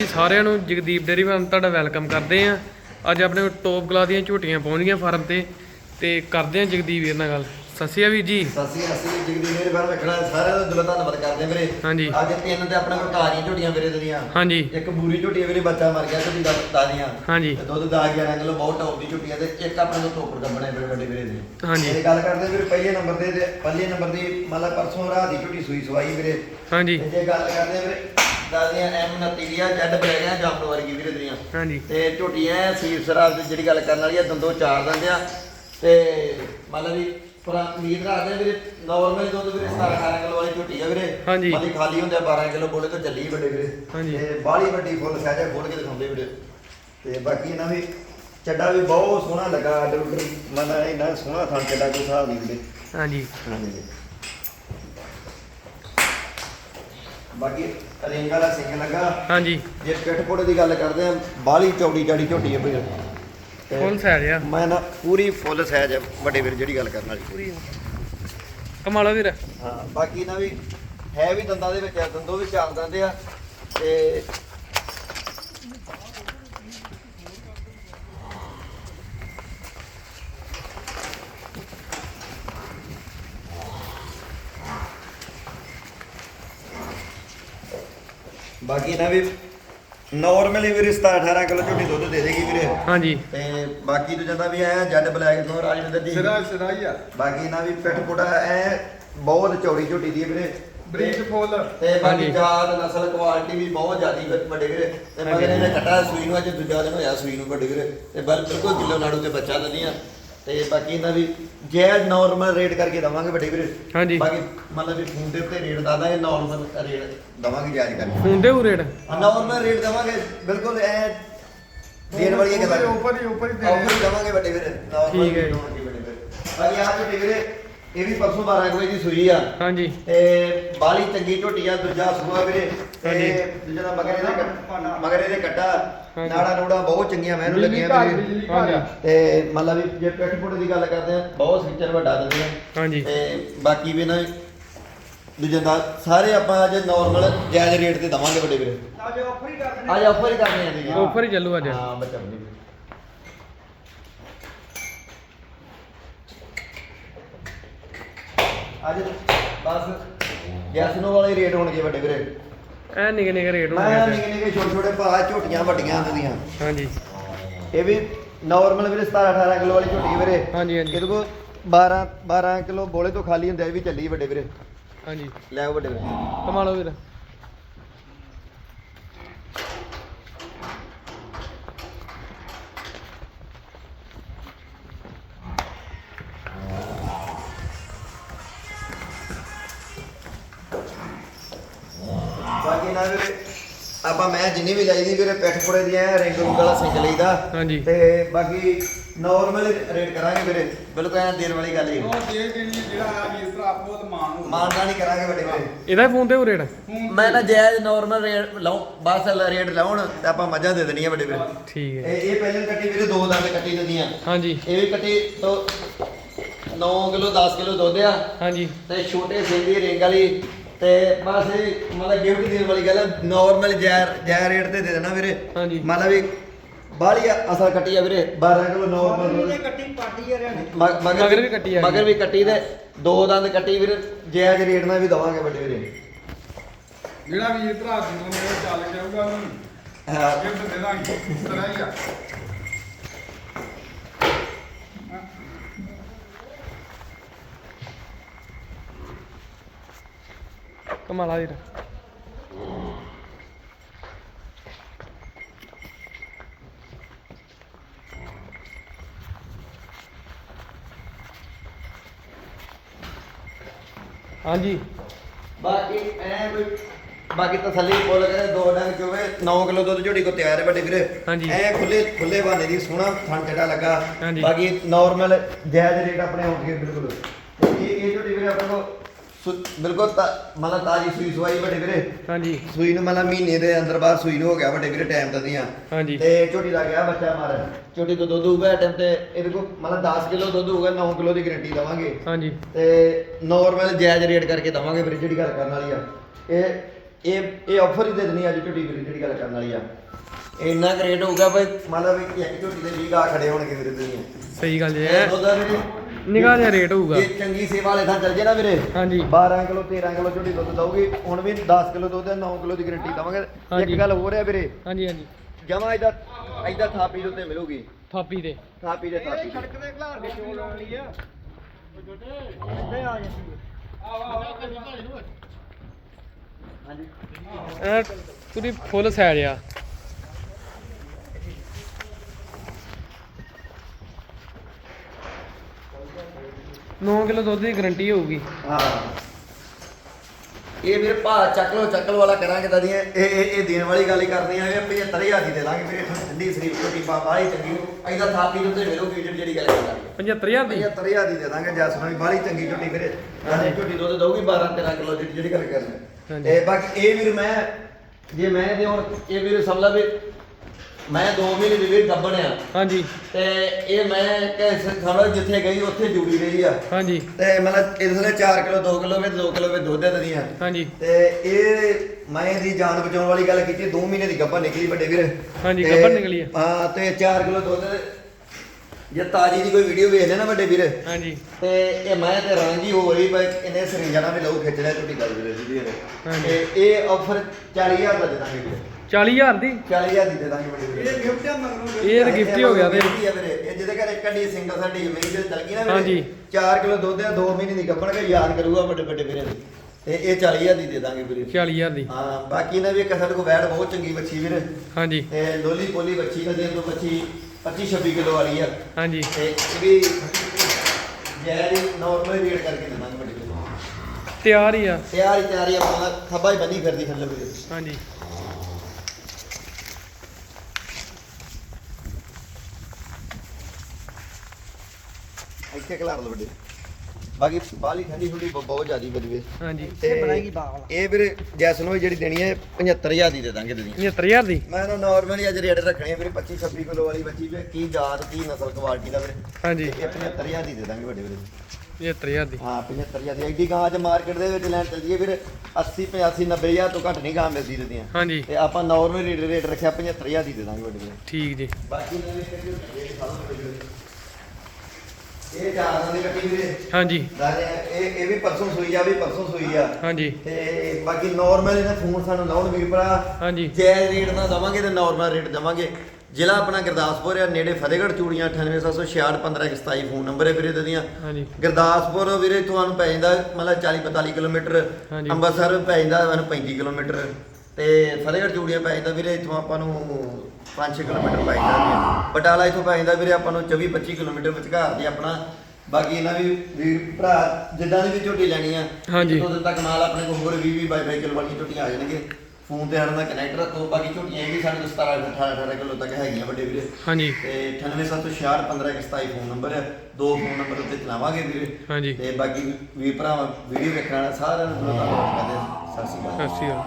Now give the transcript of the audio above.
ਜੀ ਸਾਰਿਆਂ ਨੂੰ ਜਗਦੀਪ ਡੇਰੀ ਫਾਰਮ ਤੁਹਾਡਾ ਵੈਲਕਮ ਕਰਦੇ ਆਂ ਅੱਜ ਆਪਣੇ ਕੋਲ ਟੌਪ ਕਲਾਸ ਦੀਆਂ ਝੋਟੀਆਂ ਪਹੁੰਚ ਗਈਆਂ ਫਾਰਮ ਤੇ ਤੇ ਕਰਦੇ ਆਂ ਜਗਦੀਪ ਵੀਰ ਨਾਲ ਗੱਲ। ਅਕਾਲ ਵੀਰ ਜੀ। ਸਸੀ ਅਸੀਂ ਜਗਦੀ ਮੇਰੇ ਬਾਰੇ ਰੱਖਣਾ ਸਾਰਿਆਂ ਦਾ ਦਿਲੋਂ ਧੰਨਵਾਦ ਕਰਦੇ ਹਾਂ ਵੀਰੇ। ਹਾਂਜੀ। ਅੱਜ ਤਿੰਨ ਤੇ ਆਪਣੇ ਕੋਲ ਕਾਰੀਆਂ ਝੋਟੀਆਂ ਵੀਰੇ ਦੀਆਂ। ਹਾਂਜੀ। ਇੱਕ ਬੂਰੀ ਝੋਟੀ ਵੀਰੇ ਬੱਚਾ ਮਰ ਗਿਆ ਝੋਟੀ ਦਾ ਦਾਦੀਆਂ ਹਾਂਜੀ। ਤੇ ਦੁੱਧ ਦਾ 11 ਕਿਲੋ ਬਹੁਤ ਟੌਪ ਦੀ ਝੋਟੀ ਆ ਤੇ ਇੱਕ ਆਪਣੇ ਕੋਲ ਟੋਕਰ ਦਾ ਬਣਿਆ ਵੀਰੇ ਵੱਡੇ ਵੀਰੇ ਦੀ। ਹਾਂਜੀ। ਇਹ ਗੱਲ ਕਰਦੇ ਵੀਰੇ ਪਹਿਲੇ ਨੰਬਰ ਦੇ ਤੇ ਪਹਿਲੇ ਨੰਬਰ ਦੀ ਮਤਲਬ ਪਰਸੋਂ ਰਾਤ ਦੀ ਝੋਟੀ ਸੂਈ ਸਵਾਈ ਵੀਰੇ। ਹਾਂਜੀ। ਤੇ ਜੇ ਗੱਲ ਕਰਦੇ ਵੀਰੇ ਦਾਦੀਆਂ ਐਮ ਨਤੀਰੀਆ ਜੱਡ ਬਲੈਗਿਆ ਜਾਮਨ ਵਰਗੀ ਵੀਰੇ ਦੀਆਂ। ਹਾਂਜੀ। ਤੇ ਝੋਟੀ ਐ ਸੀਰ ਸਰਾਬ ਦੀ ਜਿਹੜੀ ਗੱਲ ਕਰਨ ਵਾਲੀ ਆ ਦੰਦੋ ਚਾਰ ਦੰਦ ਆ ਤੇ ਮਤਲਬ ਵੀ ਪਰਾ ਉਮੀਦ ਰੱਖਦੇ ਆ ਵੀਰੇ ਨਾਰਮਲ ਦੁੱਧ ਵੀਰੇ 17 18 ਕਿਲੋ ਵਾਲੀ ਝੋਟੀ ਆ ਵੀਰੇ। ਹਾਂਜੀ। ਮਤਲਬ ਖਾਲੀ ਹੁੰਦੇ ਆ 12 ਕਿਲੋ ਬੋਲੇ ਤੋਂ ਚੱਲੀ ਵੱਡੇ ਵੀਰੇ। ਹਾਂਜੀ। ਤੇ ਬਾਹਲੀ ਵੱਡੀ ਫੁੱਲ ਸਾਈਜ਼ ਹੈ ਖੋਲ ਕੇ ਦਿਖਾਉਂਦੇ ਵੀਰੇ। ਤੇ ਬਾਕੀ ਇਹਨਾਂ ਵੀ ਚੱਡਾ ਵੀ ਬਹੁਤ ਸੋਹਣਾ ਲੱਗਾ ਉੱਡ ਮਨ ਇਹਨਾਂ ਸੋਹਣਾ ਥਣ ਚੱਡਾ ਕੋਈ ਹਿਸਾਬ ਨਹੀਂ ਵੀਰੇ। ਹਾਂਜੀ। ਹਾਂਜੀ। ਬਾਕੀ ਰਿੰਗ ਵਾਲਾ ਸਿੰਘ ਲੱਗਾ। ਹਾਂਜੀ। ਜੇ ਪਿੱਠ ਦੀ ਗੱਲ ਕਰਦੇ ਆ ਬਾਹਲੀ ਚੌੜੀ ਚਾੜੀ ਝੋਟੀ ਹੈ ਵੀਰ ਤੇ ਫੁੱਲ ਸਾਈਜ਼ ਆ। ਮੈਂ ਨਾ ਪੂਰੀ ਫੁੱਲ ਸਾਈਜ਼ ਹੈ ਵੱਡੇ ਵੀਰ ਜਿਹੜੀ ਗੱਲ ਕਰਨ ਵਾਲੀ। ਪੂਰੀ ਕਮਾਲੋ ਵੀਰ। ਹਾਂ ਬਾਕੀ ਨਾ ਵੀ ਹੈ ਵੀ ਦੰਦਾਂ ਦੇ ਵਿੱਚ ਆ, ਦੰਦੋਂ ਵੀ ਚੱਲ ਦਿੰਦੇ ਆ। ਤੇ ਬਾਕੀ ਨਾ ਵੀ ਨਾਰਮਲੀ ਵੀਰੇ 17 18 ਕਿਲੋ ਝੋਟੀ ਦੁੱਧ ਦੇ ਦੇਗੀ ਵੀਰੇ। ਹਾਂਜੀ। ਤੇ ਬਾਕੀ ਤੋਂ ਜਾਂਦਾ ਵੀ ਐ ਜੱਡ ਬਲੈਕ ਤੋਂ ਰਾਜਵਿੰਦਰ ਜੀ ਸਿਰਾ ਸਿਰਾ ਹੀ ਆ। ਬਾਕੀ ਨਾ ਵੀ ਪਿੱਠ ਪੁੜਾ ਐ ਬਹੁਤ ਚੌੜੀ ਝੋਟੀ ਦੀ ਹੈ ਵੀਰੇ। ਬਰੀਕ ਫੁੱਲ। ਤੇ ਬਾਕੀ। ਜਾਤ ਨਸਲ ਕੁਆਲਿਟੀ ਵੀ ਬਹੁਤ ਜ਼ਿਆਦੀ ਵ- ਵੱਡੇ ਵੀਰੇ। ਤੇ। ਮਗਰ ਇਹਨੇ ਕੱਟਾ ਸੂਈ ਨੂੰ ਅੱਜ ਦੂਜਾ ਦਿਨ ਹੋਇਆ ਸੂਈ ਨੂੰ ਵੱਡੇ ਵੀਰੇ। ਤੇ ਬਲ ਬਿਲਕੁਲ ਕਿਲੋ ਨਾੜੂ ਤੇ ਬੱਚਾ ਦਿੰਦੀਆਂ। ਤੇ ਬਾਕੀ ਇਹਨਾਂ ਵੀ ਜੈਜ਼ ਨਾਰਮਲ ਰੇਟ ਕਰਕੇ ਦਵਾਂਗੇ ਵੱਡੇ ਵੀਰੇ ਹਾਂਜੀ। ਬਾਕੀ ਮਤਲਬ ਵੀ ਫੋਨ ਦੇ ਉੱਤੇ ਰੇਟ ਦਾਦਾ ਇਹ ਨਾਰਮਲ ਰੇਟ ਦਵਾਂਗੇ ਜਾਇਜ਼ ਕਰਕੇ। ਹੁੰਦੇ ਉਹ ਰੇਟ ਨਾਰਮਲ ਰੇਟ ਦਵਾਂਗੇ ਬਿਲਕੁਲ ਐ ਦੇਣ ਵਾਲੀ ਇਹ ਗੱਲ। ਉੱਪਰ ਹੀ ਉੱਪਰ ਹੀ ਦੇ ਦਵਾਂਗੇ ਵੱਡੇ ਵੀਰੇ normal ਠੀਕ ਹੈ ਜੀ। ਬਾਕੀ ਆਹ ਝੋਟੀ ਵੀਰੇ ਇਹ ਵੀ ਪਰਸੋਂ 12 ਵਜੇ ਦੀ ਸੂਈ ਆ। ਹਾਂਜੀ। ਤੇ ਬਾਲੀ ਚੰਗੀ ਝੋਟੀ ਆ ਦੂਜਾ ਸੂਆ ਵੀਰੇ। ਤੇ। ਦੂਜਾ ਦਾ ਮਗਰ ਇਹਦੇ ਕੱਟ- ਮਗਰ ਇਹਦੇ ਕੱਟਾ। ਹਾਂਜੀ। ਨਾੜਾ ਨੂੜਾ ਬਹੁਤ ਚੰਗੀਆਂ ਮੈਨੂੰ ਲੱਗੀਆਂ ਵੀਰੇ। ਹਾਂਜੀ। ਤੇ ਮਤਲਬ ਵੀ ਜੇ ਪਿੱਠ ਪੁੱਟ ਦੀ ਗੱਲ ਕਰਦੇ ਆ ਬਹੁਤ ਫੀਚਰ ਵੱਡਾ ਦਿੰਦੇ ਆ। ਹਾਂਜੀ। ਤੇ ਬਾਕੀ ਵੀ ਨਾ ਦੂਜੇ ਦਾ ਸਾਰੇ ਆਪਾਂ ਅੱਜ ਨਾਰਮਲ ਜਾਇਜ਼ ਰੇਟ ਤੇ ਦਵਾਂਗੇ ਵੱਡੇ ਵੀਰੇ। ਅੱਜ ਆਫਰ ਹੀ ਕਰਦੇ ਅੱਜ ਆਫਰ ਹੀ ਕਰਨੇ ਆ ਜੀ। ਆਫਰ ਹੀ ਚੱਲੂ ਅੱਜ। ਹਾਂ ਬੱਚਾ ਅੱਜ ਬਸ ਗੈਸਨੋ ਵਾਲੇ ਰੇਟ ਹੋਣਗੇ ਵੱਡੇ ਵੀਰੇ। ਐ ਨਿੱਕੇ ਨਿੱਕੇ ਰੇਟ ਮੈਂ ਹੋਣਗੇ ਨਿੱਕੇ ਨਿੱਕੇ ਛੋਟੇ ਛੋਟੇ ਭਾ ਝੋਟੀਆਂ ਵੱਡੀਆਂ ਹੁੰਦੀਆਂ। ਹਾਂਜੀ। ਇਹ ਵੀ ਨਾਰਮਲ ਵੀਰੇ 17 18 ਕਿਲੋ ਵਾਲੀ ਝੋਟੀ ਵੀਰੇ। ਹਾਂਜੀ ਹਾਂਜੀ। ਇਹਦੇ ਕੋਲ 12 12 ਕਿਲੋ ਬੋਲੇ ਤੋਂ ਖਾਲੀ ਹੁੰਦੇ ਆ ਇਹ ਵੀ ਚੱਲੀ ਵੱਡੇ ਵੀਰੇ। ਹਾਂਜੀ। ਲੈ ਆਓ ਵੱਡੇ ਵੀਰੇ। ਕਮਾਲੋ ਵੀਰ। ਨਾ ਵੀਰੇ ਆਪਾਂ ਮੈਂ ਜਿੰਨੀ ਵੀ ਲਾਈ ਦੀ ਵੀਰੇ ਪਿੱਠ ਪੁੜੇ ਦੀਆਂ ਰਿੰਗ ਰੁੰਗ ਵਾਲਾ ਸਿੰਗ ਲਈਦਾ। ਹਾਂਜੀ। ਤੇ ਬਾਕੀ ਨਾਰਮਲ ਰੇਟ ਕਰਾਂਗੇ ਵੀਰੇ। ਬਿਲਕੁਲ ਐਂ ਦੇਣ ਵਾਲੀ ਗੱਲ ਹੀ ਉਹ ਦੇ ਦੇਣੀ ਜਿਹੜਾ ਆ ਵੀਰ ਭਰਾ ਬਹੁਤ ਮਾਣ ਹੋ ਮਾਨਤਾ ਨਹੀਂ ਕਰਾਂਗੇ ਵੱਡੇ ਵੀਰੇ। ਇਹਦਾ ਫੋਨ ਤੇ ਉਹ ਰੇਟ ਮੈਂ ਨਾ ਜਾਇਜ਼ ਨਾਰਮਲ ਰੇਟ ਲਾਉ ਬਸ ਰੇਟ ਲਾਉਣ ਤੇ ਆਪਾਂ ਮੱਝਾਂ ਦੇ ਦੇਣੀਆਂ ਵੱਡੇ ਵੀਰੇ। ਠੀਕ ਹੈ। ਇਹ ਇਹ ਪਹਿਲੇ ਕੱਟੀ ਵੀਰੇ ਦੋ ਦੰਦ ਕੱਟੀ ਦਿੰਦੀਆਂ। ਹਾਂਜੀ। ਇਹ ਵੀ ਕੱਟੀ ਤੋਂ 9 ਕਿਲੋ 10 ਕਿਲੋ ਦੁੱਧ ਆ। ਹਾਂਜੀ। ਤੇ ਛੋਟੇ ਸਿੰਗੀ ਰਿੰਗ ਵਾਲੀ ਤੇ ਬਸ ਇਹ ਮਤਲਬ ਗਿਫਟ ਦੇਣ ਵਾਲੀ ਗੱਲ ਨਾਰਮਲ ਜੈਰ ਜੈਰ ਰੇਟ ਤੇ ਦੇ ਦੇਣਾ ਵੀਰੇ। ਹਾਂਜੀ। ਮਤਲਬ ਵੀ ਬਾਹਲੀ ਅਸਲ ਕੱਟੀ ਆ ਵੀਰੇ 12 ਕਿਲੋ ਨਾਰਮਲ ਕੱਟੀ ਪਾਟੀ ਆ ਰਿਆ ਮਗਰ ਵੀ ਕੱਟੀ ਆ ਮਗਰ ਵੀ ਕੱਟੀ ਤੇ ਦੋ ਦੰਦ ਕੱਟੀ ਵੀਰੇ ਜਾਇਜ਼ ਰੇਟ ਨਾਲ ਵੀ ਦਵਾਂਗੇ ਵੱਡੇ ਵੀਰੇ। ਜਿਹੜਾ ਵੀਰ ਭਰਾ ਜਦੋਂ ਮੇਰੇ ਚੱਲ ਕੇ ਆਊਗਾ ਉਹਨੂੰ। ਹਾਂ। ਗਿਫਟ ਦੇ ਦਾਂਗੇ ਇਸ ਤਰ੍ਹਾਂ ਹੀ ਆ। ਕਮਾਲਾ ਵੀਰ ਹਾਂਜੀ। ਬਾਕੀ ਐ ਕੋਈ ਬਾਕੀ ਤਸੱਲੀ ਫੁੱਲ ਕਰੇ ਦੋ ਡੰਗ ਚੋਵੇ 9 ਕਿਲੋ ਦੁੱਧ ਝੋਟੀ ਕੋ ਤਿਆਰ ਹੈ ਵੱਡੇ ਵੀਰੇ। ਹਾਂਜੀ। ਐ ਖੁੱਲੇ ਖੁੱਲੇ ਬਾਨੇ ਦੀ ਸੋਹਣਾ ਥਣ ਚੱਡਾ ਲੱਗਾ। ਹਾਂਜੀ। ਬਾਕੀ ਨਾਰਮਲ ਜਾਇਜ਼ ਰੇਟ ਆਪਣੇ ਹੋਣਗੇ ਬਿਲਕੁਲ। ਇਹ ਇਹ ਝੋਟੀ ਵੀਰੇ ਆਪਣੇ ਕੋ ਸੁ- ਬਿਲਕੁਲ ਤਾ- ਮਤਲਬ ਤਾਜੀ ਸੂਈ ਸਵਾਈ ਵੱਡੇ ਵੀਰੇ। ਹਾਂਜੀ। ਸੂਈ ਨੂੰ ਮਤਲਬ ਮਹੀਨੇ ਦੇ ਅੰਦਰ ਬਾਹਰ ਸੂਈ ਨੂੰ ਹੋ ਗਿਆ ਵੱਡੇ ਵੀਰੇ ਟਾਈਮ ਤਦੀਆਂ ਹਾਂਜੀ। ਤੇ ਝੋਟੀ ਦਾ ਗਿਆ ਬੱਚਾ ਮਾਰ। ਝੋਟੀ ਤੋਂ ਦੁੱਧ ਹੋਊਗਾ ਟਾਈਮ ਤੇ ਇਹਦੇ ਕੋ ਮਤਲਬ 10 ਕਿਲੋ ਦੁੱਧ ਹੋਊਗਾ 9 ਕਿਲੋ ਦੀ ਗਾਰੰਟੀ ਦਵਾਂਗੇ। ਹਾਂਜੀ। ਤੇ ਨਾਰਮਲ ਜਾਇਜ਼ ਰੇਟ ਕਰਕੇ ਦਵਾਂਗੇ ਵੀਰੇ ਜਿਹੜੀ ਗੱਲ ਕਰਨ ਵਾਲੀ ਆ। ਇਹ ਇਹ ਇਹ ਆਫਰ ਹੀ ਦੇ ਦੇਣੀ ਅੱਜ ਝੋਟੀ ਵੀਰੇ ਜਿਹੜੀ ਗੱਲ ਕਰਨ ਵਾਲੀ ਆ। ਇੰਨਾ ਗ੍ਰੇਟ ਹੋਊਗਾ ਬਈ ਮਤਲਬ ਇੱਕ ਝੋਟੀ ਦੇ 20 ਗਾ ਖੜੇ ਹੋਣਗੇ ਵੀਰੇ ਦੁਨੀਆ ਸਹੀ ਗੱਲ ਜੇ ਇਹ ਉਹਦਾ ਵੀਰੇ ਨਿਗਾਹ ਜਿਹਾ ਰੇਟ ਹੋਊਗਾ। ਇਹ ਚੰਗੀ ਸੇਵਾ ਵਾਲੇ ਥਾਂ ਚੱਲ ਜੇ ਨਾ ਵੀਰੇ ਹਾਂਜੀ। 12 ਕਿਲੋ 13 ਕਿਲੋ ਝੋਟੀ ਦੁੱਧ ਦਊਗੀ ਹੁਣ ਵੀ 10 ਕਿਲੋ ਦੁੱਧ 9 ਕਿਲੋ ਦੀ ਗਾਰੰਟੀ ਦਵਾਂਗੇ। ਹਾਂਜੀ। ਇੱਕ ਗੱਲ ਹੋਰ ਹੈ ਵੀਰੇ ਹਾਂਜੀ ਹਾਂਜੀ। ਜਮਾ ਇਹਦਾ ਇਹਦਾ ਥਾਪੀ ਦੇ ਉੱਤੇ ਮਿਲੂਗੀ। ਥਾਪੀ ਤੇ ਥਾਪੀ ਦੇ ਥਾਪੀ ਸੜਕ ਦੇ ਘਲਾਰ ਕੇ ਚੋਲ ਆਉਣੀ ਆ ਇੱਥੇ ਆ। ਜਾਂਦੀ ਹਾਂਜੀ ਇਹ ਪੂਰੀ ਫੁੱਲ ਸਾਈਜ਼ ਆ। ਨੌ ਕਿਲੋ ਦੁੱਧ ਦੀ ਗਾਰੰਟੀ ਹੋਊਗੀ। ਹਾਂ। ਇਹ ਵੀਰੇ ਭਾ ਚੱਕ ਲੋ ਚੱਕ ਲੋ ਵਾਲਾ ਕਰਾਂਗੇ ਤਾਂ ਇਹ ਇਹ ਇਹ ਦੇਣ ਵਾਲੀ ਗੱਲ ਹੀ ਕਰਨੀ ਆ ਵੀ 75000 ਦੀ ਦੇ ਦਾਂਗੇ ਵੀਰੇ। ਠੰਡੀ ਸਰੀਰ ਛੋਟੀ ਪਾ ਬਾਹਲੀ ਚੰਗੀ ਇਹਦਾ ਥਾਪੀ ਦੇ ਉੱਤੇ ਮਿਲੂਗੀ ਜਿਹੜੀ ਜਿਹੜੀ ਗੱਲ ਕਰਾਂਗੇ। 75000 ਦੀ? 75000 ਦੀ ਦੇ ਦਾਂਗੇ ਜੈਸਮਨ ਵੀ ਬਾਹਲੀ ਚੰਗੀ ਝੋਟੀ ਵੀਰੇ ਹਾਂਜੀ। ਝੋਟੀ ਦੁੱਧ ਦਊਗੀ 12 13 ਕਿਲੋ ਜਿਹੜੀ ਗੱਲ ਕਰਨੀ। ਤੇ ਬਾਕੀ ਇਹ ਵੀਰ ਮੈਂ ਜੇ ਮੈਂ ਦੇ ਹੁਣ ਇਹ ਵੀਰ ਸਮਝ ਵੀ ਮੈਂ 2 ਮਹੀਨੇ ਦੀ ਵੀਰ ਗੱਬਣਿਆ ਹਾਂਜੀ। ਤੇ ਇਹ ਮੈਂ ਕਿ ਸਮਝ ਜਿੱਥੇ ਗਈ ਉੱਥੇ ਜੁੜੀ ਰਹੀ ਆ। ਹਾਂਜੀ। ਤੇ ਮਤਲਬ ਇਸ ਵੇਲੇ 4 ਕਿਲੋ 2 ਕਿਲੋ ਵਿੱਚ 2 ਕਿਲੋ ਵਿੱਚ ਦੁੱਧ ਦੇ ਦੀਆਂ ਹਾਂਜੀ। ਤੇ ਇਹ ਮੈਂ ਦੀ ਜਾਨ ਬਚਾਉਣ ਵਾਲੀ ਗੱਲ ਕੀਤੀ 2 ਮਹੀਨੇ ਦੀ ਗੱਭਾ ਨਿਕਲੀ ਵੱਡੇ ਵੀਰ। ਹਾਂਜੀ, ਗੱਭਣ ਨਿਕਲੀ ਆ। ਹਾਂ ਤੇ 4 ਕਿਲੋ ਦੁੱਧ ਜੇ ਤਾਜੀ ਦੀ ਕੋਈ ਵੀਡੀਓ ਵੇਖ ਲੈਣਾ ਵੱਡੇ ਵੀਰ। ਹਾਂਜੀ। ਤੇ ਇਹ ਮੈਂ ਤੇ ਰਾਂਝੀ ਹੋ ਰਹੀ ਬਈ ਇਹਨੇ ਸਰਿੰਜਾਂ ਨਾਲ ਵੀ ਲਹੂ ਖਿੱਚਣਾ ਝੁੱਟੀ ਗੱਲ ਵੀਰੇ ਜੀ। ਤੇ ਇਹ ਆਫਰ 40000 ਦਾ ਦੇ ਦਾਂਗੇ ਵੀਰੇ। 40000 ਦੀ? 40000 ਦੀ ਦੇ ਦਾਂਗੇ ਵੱਡੇ ਵੀਰੇ ਇਹ ਗਿਫਟ ਆ ਮਗਰੋਂ ਇਹ ਤਾਂ ਗਿਫਟ ਹੀ ਹੋ ਗਿਆ ਤੇ ਗਿਫਟ ਹੀ ਆ ਵੀਰੇ। ਇਹ ਜਿਹਦੇ ਘਰੇ ਕੱਢੀ ਸਿੰਗਲ ਸਾਡੀ ਜ਼ਮੀਨ ਤੇ ਚਲ ਗਈ ਨਾ ਹਾਂਜੀ। 4 ਕਿਲੋ ਦੁੱਧ ਆ 2 ਮਹੀਨੇ ਦੀ ਗੱਭਣ ਕੇ ਯਾਦ ਕਰੂਗਾ ਵੱਡੇ ਵੱਡੇ ਵੀਰੇ ਨੂੰ। ਤੇ ਇਹ 40000 ਦੀ ਦੇ ਦਾਂਗੇ ਵੀਰੇ। 40000 ਦੀ। ਹਾਂ ਬਾਕੀ ਨਾ ਵੀ ਇੱਕ ਸਾਡੇ ਕੋਲ ਵੈੜ ਬਹੁਤ ਚੰਗੀ ਬੱਚੀ ਵੀਰ। ਹਾਂਜੀ। ਤੇ ਲੋਲੀ ਪੋਲੀ ਬੱਚੀ ਕਦੀ ਤੋਂ ਬੱਚੀ 25 26 ਕਿਲੋ ਵਾਲੀ ਆ। ਹਾਂਜੀ। ਤੇ ਇਹ ਵੀ ਜੈਰੀ ਨਾਰਮਲ ਰੇਟ ਕਰਕੇ ਦੇਵਾਂਗੇ ਵੱਡੇ ਵੀਰੇ। ਤਿਆਰ ਹੀ ਆ। ਤਿਆਰ ਹੀ ਤਿਆਰ ਹੀ ਆਪਣਾ ਖੱਬਾ ਹੀ ਬੰਨੀ ਫਿਰਦੀ ਥੱਲੇ ਵੀਰੇ। ਹਾਂਜੀ। ਇੱਥੇ ਖਲਾਰ ਲਓ ਵੱਡੇ ਬਾਕੀ ਬਾਲੀ ਠੰਡੀ ਠੰਡੀ ਬਹੁਤ ਜ਼ਿਆਦੀ ਵਧੀਆ ਹਾਂਜੀ। ਇਹ ਬਣਾਏਗੀ ਬਾਗਲਾ ਇਹ ਵੀਰੇ ਜੈਸਨ ਹੋਈ ਜਿਹੜੀ ਦੇਣੀ ਹੈ 75000 ਦੀ ਦੇ ਦਾਂਗੇ ਦੇਣੀ 75000 ਦੀ? ਮੈਂ ਨਾ ਨਾਰਮਲੀ ਅੱਜ ਰੇਟ ਰੱਖਣੇ ਆ ਵੀਰੇ 25 26 ਕਿਲੋ ਵਾਲੀ ਬੱਚੀ ਵੀ ਕੀ ਜਾਤ ਕੀ ਨਸਲ ਕੁਆਲਿਟੀ ਦਾ ਵੀਰੇ। ਹਾਂਜੀ। ਇਹ 75000 ਦੀ ਦੇ ਦਾਂਗੇ ਵੱਡੇ ਵੀਰੇ। 75000 ਦੀ। ਹਾਂ 75000 ਦੀ। ਐਡੀ ਗਾਂ ਅੱਜ ਮਾਰਕੀਟ ਦੇ ਵਿੱਚ ਲੈਣ ਚੱਲ ਜੀਏ ਵੀਰੇ। 80 85 90000 ਤੋਂ ਘੱਟ ਨਹੀਂ ਗਾਂ ਮਿਲਦੀ ਦਿੰਦੀਆਂ ਹਾਂਜੀ। ਤੇ ਆਪਾਂ ਨਾਰਮਲ ਰੇਟ ਰੇਟ ਰੱਖਿਆ 75000 ਦੀ ਦੇ ਦਾਂਗੇ ਵੱਡੇ ਵੀਰੇ। ਠੀਕ ਜੀ। ਬਾਕੀ ਨਵੇਂ ਵੀਰੇ ਇਹ ਚਾਰ ਸਾਲ ਦੀ ਕੱਟੀ ਵੀਰੇ। ਹਾਂਜੀ। ਇਹ ਇਹ ਵੀ ਪਰਸੋਂ ਸੂਈ ਆ ਵੀ ਪਰਸੋਂ ਸੂਈ ਆ। ਹਾਂਜੀ। ਤੇ ਬਾਕੀ ਨਾਰਮਲ ਇਹਨਾਂ ਫੋਨ ਸਾਨੂੰ ਲਾਉਣ ਵੀਰ ਭਰਾ। ਹਾਂਜੀ। ਜੈ ਰੇਟ ਨਾ ਦਵਾਂਗੇ ਤੇ ਨਾਰਮਲ ਰੇਟ ਦਵਾਂਗੇ। ਜ਼ਿਲ੍ਹਾ ਆਪਣਾ ਗੁਰਦਾਸਪੁਰ ਆ ਨੇੜੇ ਫਤਿਹਗੜ੍ਹ ਚੂੜੀਆਂ 98766 1517 ਫੋਨ ਨੰਬਰ ਹੈ ਵੀਰੇ ਦੀਆਂ। ਹਾਂਜੀ। ਗੁਰਦਾਸਪੁਰ ਵੀਰੇ ਤੁਹਾਨੂੰ ਪੈ ਜਾਂਦਾ ਮਤਲਬ 40 45 ਕਿਲੋਮੀਟਰ। ਹਾਂਜੀ। ਅੰਮ੍ਰਿਤਸਰ ਪੈ ਜਾਂਦਾ ਤੁਹਾਨੂੰ 35 ਕਿਲੋਮੀਟਰ। ਤੇ ਫਤਿਹਗੜ੍ਹ ਚੂੜੀਆਂ ਪੈ ਜਾਂਦਾ ਵੀਰੇ ਇੱਥੋਂ ਆਪਾਂ ਨੂੰ 5-6 ਕਿਲੋਮੀਟਰ ਪੈ ਜਾਂਦਾ ਬਟਾਲਾ ਇੱਥੋਂ ਪੈ ਜਾਂਦਾ ਵੀਰੇ ਆਪਾਂ ਨੂੰ 24-25 ਕਿਲੋਮੀਟਰ ਵਿਚਕਾਰ ਦੀ ਆਪਣਾ ਬਾਕੀ ਇਹਨਾਂ ਵੀ ਵੀਰ ਭਰਾ ਜਿੱਦਾਂ ਦੀ ਵੀ ਝੋਟੀ ਲੈਣੀ ਆ ਹਾਂਜੀ। ਉਦੋਂ ਤੱਕ ਮਾਲ ਆਪਣੇ ਕੋਲ ਹੋਰ 20 20 22 ਕਿਲੋ ਵਾਲੀਆਂ ਝੋਟੀਆਂ ਆ ਜਾਣਗੇ ਫੋਨ ਤੇ ਹੜਨ ਦਾ ਕਨੈਕਟ ਰੱਖੋ ਬਾਕੀ ਝੋਟੀਆਂ ਇਹ ਵੀ ਸਾਡੇ ਕੋਲ 17 18 18 ਕਿਲੋ ਤੱਕ ਹੈਗੀਆਂ ਵੱਡੇ ਵੀਰੇ। ਹਾਂਜੀ। ਤੇ 98766 1527 ਫੋਨ ਨੰਬਰ ਹੈ ਦੋ ਫੋਨ ਨੰਬਰ ਉੱਤੇ ਚਲਾਵਾਂਗੇ ਵੀਰੇ। ਹਾਂਜੀ। ਤੇ ਬਾਕੀ ਵੀ ਭਰਾਵਾਂ ਵੀਡੀਓ ਵੇਖਣ ਵਾਲਾ ਸਾਰਿਆਂ ਨੂੰ ਧੰਨਵਾਦ ਕਰਦੇ ਹਾਂ। ਸਤਿ ਸ਼੍ਰੀ ਅਕਾਲ ਸਤਿ ਸ਼੍ਰੀ ਅਕਾਲ।